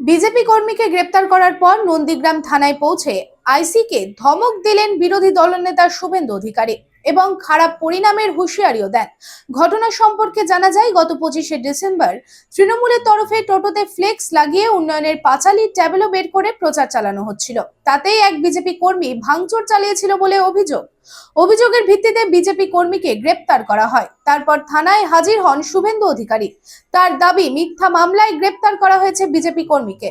BJP কর্মীকে গ্রেপ্তার করার পর নন্দীগ্রাম থানায় পৌঁছে আইসিকে ধমক দিলেন বিরোধী দলনেতা শুভেন্দু অধিকারী এবং খারাপ পরিণামের হুঁশিয়ারিও দেন। ঘটনা সম্পর্কে জানা যায়, গত পঁচিশে ডিসেম্বর তৃণমূলের তরফে টোটোতে ফ্লেক্স লাগিয়ে উন্নয়নের পাঁচালি ট্যাবলো বের করে প্রচার চালানো হচ্ছিল। তাতেই এক বিজেপি কর্মী ভাঙচুর চালিয়েছিল বলে অভিযোগ। অভিযোগের ভিত্তিতে বিজেপি কর্মীকে গ্রেপ্তার করা হয়। তারপর থানায় হাজির হন শুভেন্দু অধিকারী। তার দাবি, মিথ্যা মামলায় গ্রেপ্তার করা হয়েছে বিজেপি কর্মীকে।